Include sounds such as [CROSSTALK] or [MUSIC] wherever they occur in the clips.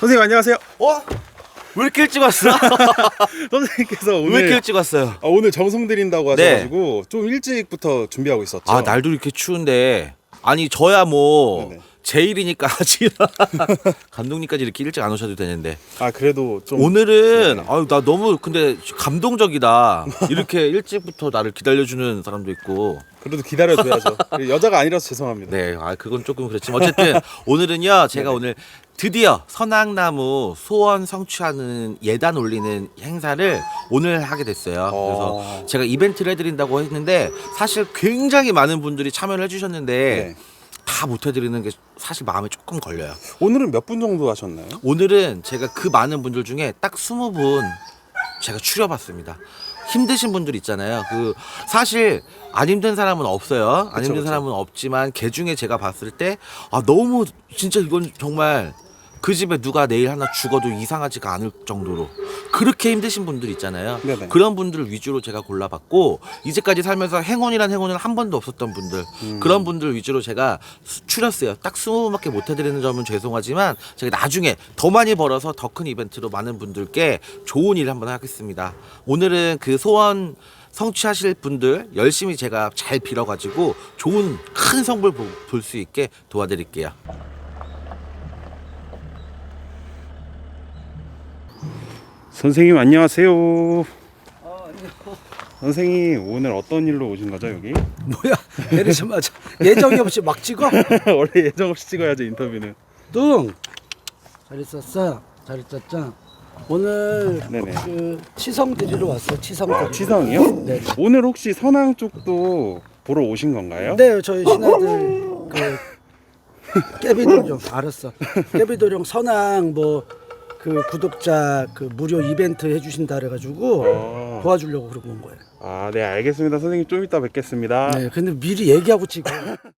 선생님 안녕하세요. 어? 왜 이렇게 일찍 왔어? [LAUGHS] 선생님께서 왜 이렇게 오늘 일찍 왔어요? 아, 오늘 정성 드린다고 네. 하셔가지고 좀 일찍부터 준비하고 있었죠. 아 날도 이렇게 추운데 아니 저야 뭐 네네. 제일이니까 [LAUGHS] 아직 감독님까지 이렇게 일찍 안 오셔도 되는데 아 그래도 좀 오늘은 네. 아유 나 너무 근데 감동적이다 이렇게 [LAUGHS] 일찍부터 나를 기다려주는 사람도 있고 그래도 기다려줘야죠. 여자가 아니라서 죄송합니다. 네, 아 그건 조금 그렇지만 어쨌든 [LAUGHS] 오늘은요 제가. 오늘 드디어 선악나무 소원 성취하는 예단 올리는 행사를 오늘 하게 됐어요. 어. 그래서 제가 이벤트를 해드린다고 했는데 사실 굉장히 많은 분들이 참여를 해주셨는데 네. 다 못해드리는 게 사실 마음에 조금 걸려요. 오늘은 몇 분 정도 하셨나요? 오늘은 제가 그 많은 분들 중에 딱 20분 제가 추려봤습니다. 힘드신 분들 있잖아요. 그 사실 안 힘든 사람은 없어요. 안 그쵸, 힘든 그쵸. 사람은 없지만 그 중에 제가 봤을 때 아 너무 진짜 이건 정말 그 집에 누가 내일 하나 죽어도 이상하지가 않을 정도로 그렇게 힘드신 분들 있잖아요. 네네. 그런 분들을 위주로 제가 골라봤고 이제까지 살면서 행운이란 행운은 한 번도 없었던 분들 음. 그런 분들 위주로 제가 수- 추렸어요. 딱 20분밖에 못 해드리는 점은 죄송하지만 제가 나중에 더 많이 벌어서 더 큰 이벤트로 많은 분들께 좋은 일 한번 하겠습니다. 오늘은 그 소원 성취하실 분들 열심히 제가 잘 빌어가지고 좋은 큰 성불 볼 수 있게 도와드릴게요. 선생님 안녕하세요. 선생님 오늘 어떤 일로 오신 거죠 여기? [LAUGHS] 뭐야 내리자마자 예정이 없이 막 찍어? [LAUGHS] 원래 예정 없이 찍어야죠 인터뷰는. 뚱! 잘 있었어? 잘 있었죠? 오늘 네네. 그 치성 드리러 왔어 치성 드리러 치성이요? 네. 오늘 혹시 선앙 쪽도 보러 오신 건가요? 네 저희 신하들 그 [LAUGHS] 깨비도령 알았어 깨비도령 선왕 뭐 그 구독자 그 무료 이벤트 해주신다 그래가지고 어. 도와주려고 그러고 온 거예요 아, 네 알겠습니다. 선생님 좀 이따 뵙겠습니다. 네 근데 미리 얘기하고 찍어 [LAUGHS]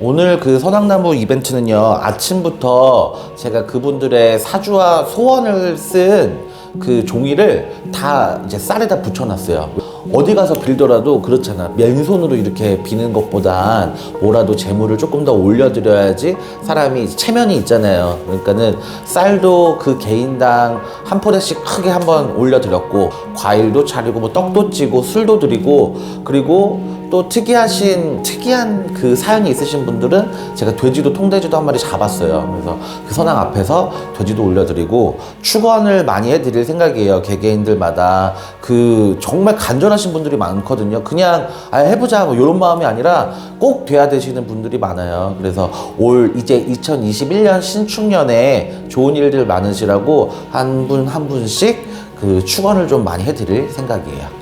오늘 그 선악나무 이벤트는요 아침부터 제가 그분들의 사주와 소원을 쓴 그 종이를 다 이제 쌀에다 붙여놨어요. 어디 가서 빌더라도 그렇잖아. 맨손으로 이렇게 비는 것보단 뭐라도 재물을 조금 더 올려드려야지 사람이 체면이 있잖아요. 그러니까는 쌀도 그 개인당 한 포대씩 크게 한번 올려드렸고 과일도 차리고 뭐 떡도 찌고 술도 드리고 그리고 또 특이하신 특이한 그 사연이 있으신 분들은 제가 돼지도 통돼지도 한 마리 잡았어요. 그래서 그 선왕 앞에서 돼지도 올려드리고 축원을 많이 해드릴 생각이에요. 개개인들마다 그 정말 간절하신 분들이 많거든요. 그냥 아 해보자 뭐 이런 마음이 아니라 꼭 돼야 되시는 분들이 많아요. 그래서 올 이제 2021년 신축년에 좋은 일들 많으시라고 한 분한 분씩 그 축원을 좀 많이 해드릴 생각이에요.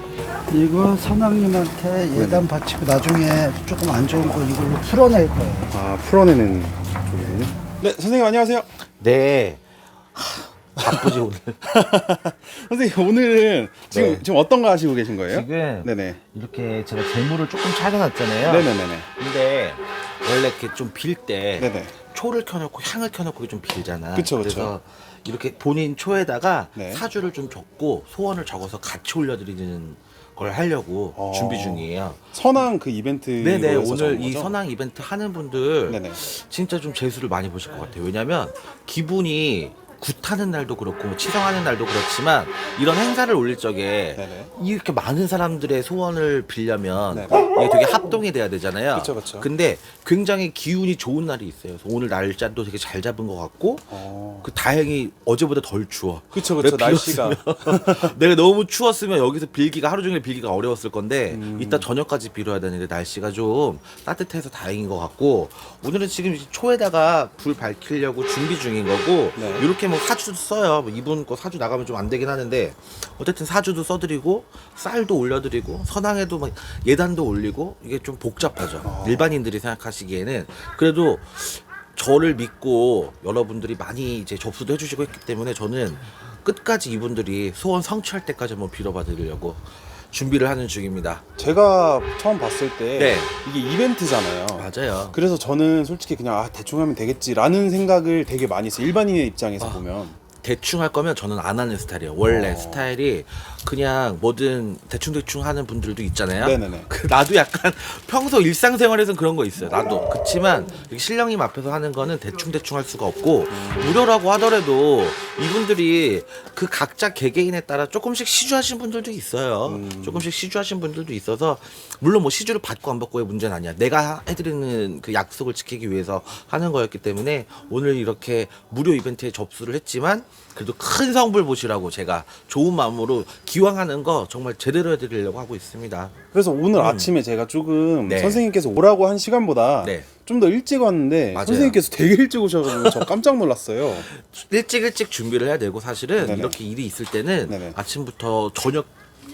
이거 선왕님한테 예단 바치고 나중에 조금 안 좋은 거 이걸로 풀어낼 거예요 아 풀어내는 쪽이군요. 네 선생님 안녕하세요. 네. 하, 바쁘지 오늘. [LAUGHS] 선생님 오늘은 지금 네. 지금 어떤 거 하시고 계신 거예요? 지금 네네. 이렇게 제가 재물을 조금 찾아놨잖아요. 네네네네. 근데 원래 이렇게 좀 빌 때 네네. 초를 켜놓고 향을 켜놓고 좀 빌잖아. 그쵸, 그쵸. 래서 이렇게 본인 초에다가 네. 사주를 좀 적고 소원을 적어서 같이 올려드리는 걸 하려고 어. 준비 중이에요. 선앙 그 이벤트. 네네 오늘 이 선왕 이벤트 하는 분들 네네. 진짜 좀 재수를 많이 보실 것 같아요. 왜냐면 기분이 굿하는 날도 그렇고 뭐 치성하는 날도 그렇지만 이런 행사를 올릴 적에 네네. 이렇게 많은 사람들의 소원을 빌려면 네네. 이게 되게 합동이 돼야 되잖아요. 그쵸, 그쵸. 근데 굉장히 기운이 좋은 날이 있어요. 그래서 오늘 날짜도 되게 잘 잡은 것 같고 어. 그 다행히 어제보다 덜 추워. 그쵸 그쵸 내가 날씨가. 빌었으면- [LAUGHS] 내가 너무 추웠으면 여기서 빌기가 하루 종일 빌기가 어려웠을 건데 음. 이따 저녁까지 빌어야 되는데 날씨가 좀 따뜻해서 다행인 것 같고 오늘은 지금 이제 초에다가 불 밝히려고 준비 중인 거고 네. 이렇게 뭐 사주도 써요. 뭐 이분 거 사주 나가면 좀 안 되긴 하는데 어쨌든 사주도 써드리고 쌀도 올려드리고 선왕에도 막 예단도 올리고 이게 좀 복잡하죠. 아. 일반인들이 생각하시기에는 그래도 저를 믿고 여러분들이 많이 이제 접수도 해주시고 했기 때문에 저는 끝까지 이분들이 소원 성취할 때까지 한번 빌어봐 드리려고 준비를 하는 중입니다. 제가 처음 봤을 때 네. 이게 이벤트잖아요. 맞아요. 그래서 저는 솔직히 그냥 아 대충 하면 되겠지라는 생각을 되게 많이 했어요. 일반인의 입장에서 아. 보면. 대충 할 거면 저는 안 하는 스타일이에요. 원래 스타일이 그냥 뭐든 대충 대충 하는 분들도 있잖아요. 네네네. 그 나도 약간 [LAUGHS] 평소 일상생활에서는 그런 거 있어요. 나도 그렇지만 이렇게 신령님 앞에서 하는 거는 대충 대충 할 수가 없고 무료라고 하더라도 이분들이 그 각자 개개인에 따라 조금씩 시주하신 분들도 있어요. 조금씩 시주하신 분들도 있어서 물론 뭐 시주를 받고 안 받고의 문제는 아니야. 내가 해드리는 그 약속을 지키기 위해서 하는 거였기 때문에 오늘 이렇게 무료 이벤트에 접수를 했지만 그래도 큰 성불 보시라고 제가 좋은 마음으로 기 왕하는 거 정말 제대로 해드리려고 하고 있습니다. 그래서 오늘 아침에 제가 조금 네. 선생님께서 오라고 한 시간보다 네. 좀 더 일찍 왔는데 맞아요. 선생님께서 되게 일찍 오셔가지고 저 깜짝 놀랐어요. [LAUGHS] 일찍 일찍 준비를 해야 되고 사실은 네네. 이렇게 일이 있을 때는 네네. 아침부터 저녁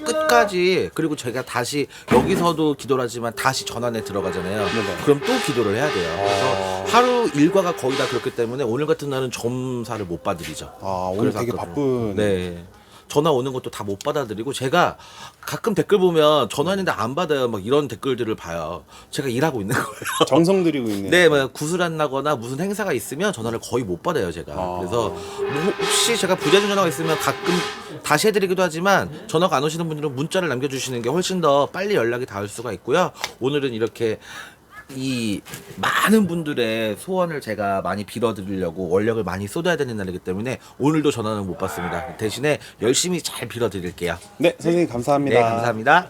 끝까지 그리고 제가 다시 여기서도 기도를 하지만 다시 전환에 들어가잖아요. 네네. 그럼 또 기도를 해야 돼요. 그래서 하루 일과가 거의 다 그렇기 때문에 오늘 같은 날은 점사를 못 받으리죠. 아, 오늘 그래서 되게. 바쁜. 네. 전화 오는 것도 다 못 받아들이고 제가 가끔 댓글 보면 전화했는데 안 받아요. 막 이런 댓글들을 봐요. 제가 일하고 있는 거예요. [LAUGHS] 정성 들이고 있네요. 네, 뭐 구슬한 나거나 무슨 행사가 있으면 전화를 거의 못 받아요, 제가. 아. 그래서 뭐 혹시 제가 부재중 전화가 있으면 가끔 다시 해드리기도 하지만 전화가 안 오시는 분들은 문자를 남겨주시는 게 훨씬 더 빨리 연락이 닿을 수가 있고요. 오늘은 이렇게 이 많은 분들의 소원을 제가 많이 빌어드리려고 원력을 많이 쏟아야 되는 날이기 때문에 오늘도 전화는 못 받습니다. 대신에 열심히 잘 빌어드릴게요. 네, 선생님 감사합니다. 네, 감사합니다.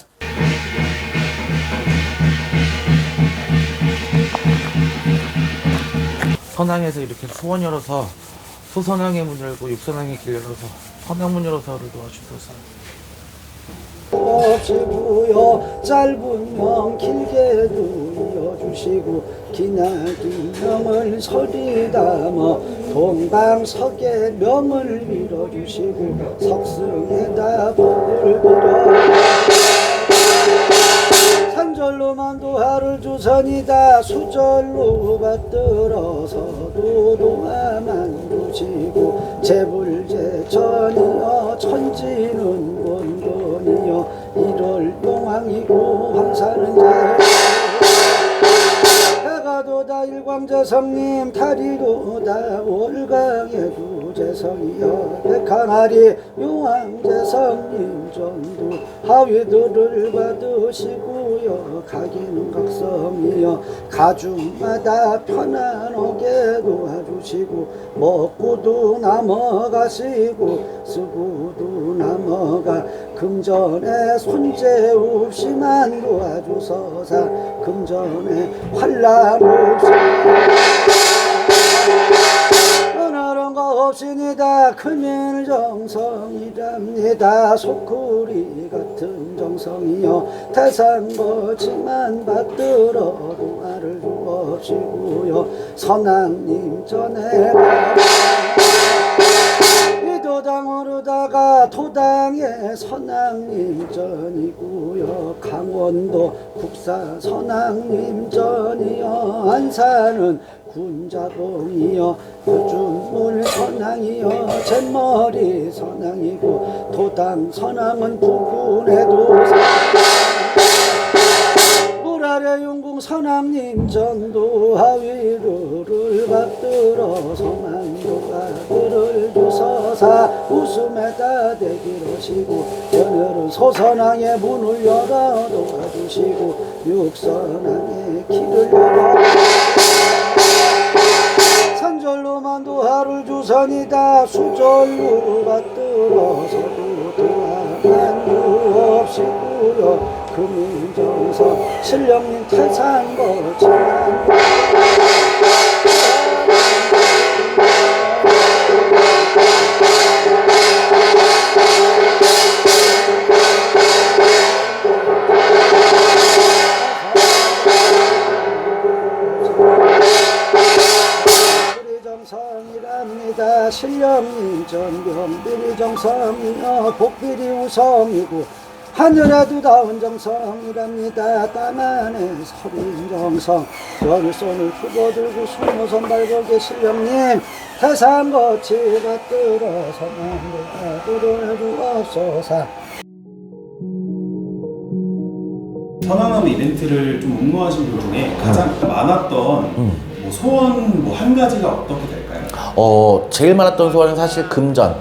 선왕에서 이렇게 소원 열어서 소선왕의 문 열고 육선왕의 길 열어서 선왕문 열어서를 도와주소서. 없이고요. 짧은 명 길게도 이어주시고 기나긴 명을 서리 담아 동방석의 명을 밀어주시고 석승에다 복을 빌어. 산절로만 도 하를 주선이다. 수절로 받들어서도 동화만 두시고 재불제천이여 천지는 용왕이고 황사는 제 해가도다 일광제성님 다리도다 월강의 구제성이여 백하나리 용왕제성님 전도 하위들을 받으시고요. 가기는 각성이여 가중마다 편안하게 도와주시고 먹고도 남아가시고 쓰고도 남아가 금전에 손재 없이만 도와주소서. 금전에 환란 없이 은하는 거 없으니다. 크면 정성이랍니다. 소쿠리 같은 정성이여 태산 거지만 받들어 동화를 주옵시고요. 선왕님 전에 이도당으로다가 도당의 선왕님 전이고요 강원도 국사 선왕님 전이요 안산은 군자봉이요 요즘물 선왕이요 잿머리 선왕이고 도당 선왕은 부군에도 물 아래 용궁 선왕님 전도 하위루를 받들어 성만도가 그를 주서사 웃음에다 대기로시고 오늘은 소선왕의 문을 열어 도와주시고 육선왕의 길을 열어 산절로 만도 하를 주선이다. 수절로 받들어서 도 도와만 없이고요 금인정서 신령님 정성이랍니다 신령님 전병비리 정성이여 복비리 우성이고 하늘에도 다운 정성이랍니다. 땅 안에 서린 정성. 열 손을 두고들고 수모선 발곡의 신령님 태산거치 받들어 성함을 아들을 주옵소서. 선왕나무 이벤트를 좀 응모하신 분 중에 가장 많았던 뭐 소원 뭐 한 가지가 어떻게 될까요? 어, 제일 많았던 소원은 사실 금전,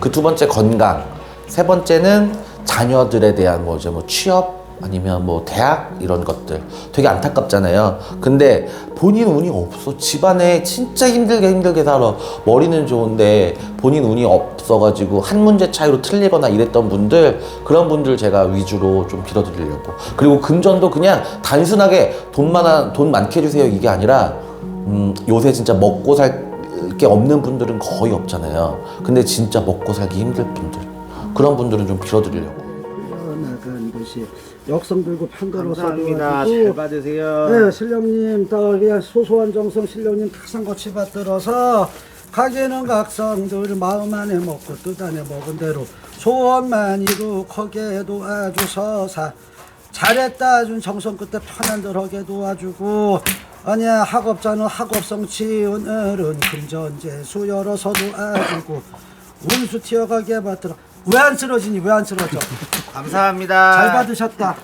그 두 번째 건강, 세 번째는 자녀들에 대한 뭐 이제 뭐 취업 아니면 뭐 대학 이런 것들 되게 안타깝잖아요. 근데 본인 운이 없어. 집안에 진짜 힘들게 힘들게 살아. 머리는 좋은데 본인 운이 없어가지고 한 문제 차이로 틀리거나 이랬던 분들 그런 분들 제가 위주로 좀 빌어드리려고. 그리고 금전도 그냥 단순하게 돈 많아 돈 많게 해주세요 이게 아니라 음, 요새 진짜 먹고 살 게 없는 분들은 거의 없잖아요. 근데 진짜 먹고 살기 힘들 분들 그런 분들은 좀 빌어드리려고. 것이 역성 들고 감사합니다. 잘 받으세요. 네, 신령님 또 그냥 소소한 정성 신령님 탁상 거치 받들어서 가게는 각성들 마음 안에 먹고 뜻 안에 먹은 대로 소원만 이룩하게 도와주서사 잘했다 준 정성 끝에 편한 들 하게 도와주고 아니야 학업자는 학업성치 오늘은 금전재 수 열어서 도와주고 운수 튀어가게 받들어 왜 안 쓰러지니? 왜 안 쓰러져? 감사합니다. 잘 받으셨다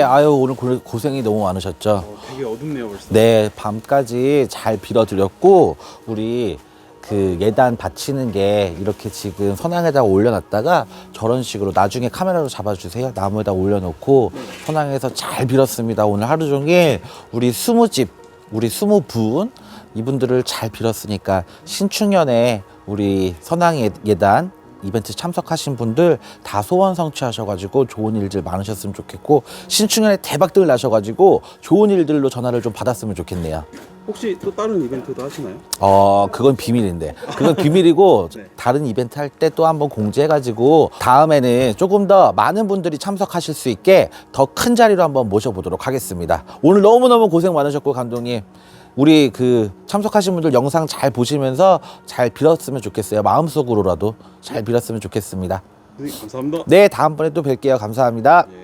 네, 아유 오늘 고- 고생이 너무 많으셨죠. 어, 되게 어둡네요 벌써. 네, 밤까지 잘 빌어드렸고 우리 그 예단 받치는 게 이렇게 지금 선앙에다가 올려놨다가 저런 식으로 나중에 카메라로 잡아주세요. 나무에다 올려놓고 선앙에서 잘 빌었습니다. 오늘 하루 종일 우리 스무 집, 우리 스무 분 이분들을 잘 빌었으니까 신축년에 우리 예- 예단 이벤트 참석하신 분들 다 소원 성취하셔가지고 좋은 일들 많으셨으면 좋겠고 신축년에 대박들 나셔가지고 좋은 일들로 전화를 좀 받았으면 좋겠네요. 혹시 또 다른 이벤트도 하시나요? 어, 그건 비밀인데. 그건 비밀이고 [LAUGHS] 네. 다른 이벤트 할 때 또 한번 공지해가지고 다음에는 조금 더 많은 분들이 참석하실 수 있게 더 큰 자리로 한번 모셔보도록 하겠습니다. 오늘 너무너무 고생 많으셨고 감독님. 우리 그 참석하신 분들 영상 잘 보시면서 잘 빌었으면 좋겠어요. 마음속으로라도 잘 빌었으면 좋겠습니다. 선생님 감사합니다. 네, 다음번에 또 뵐게요. 감사합니다. 예.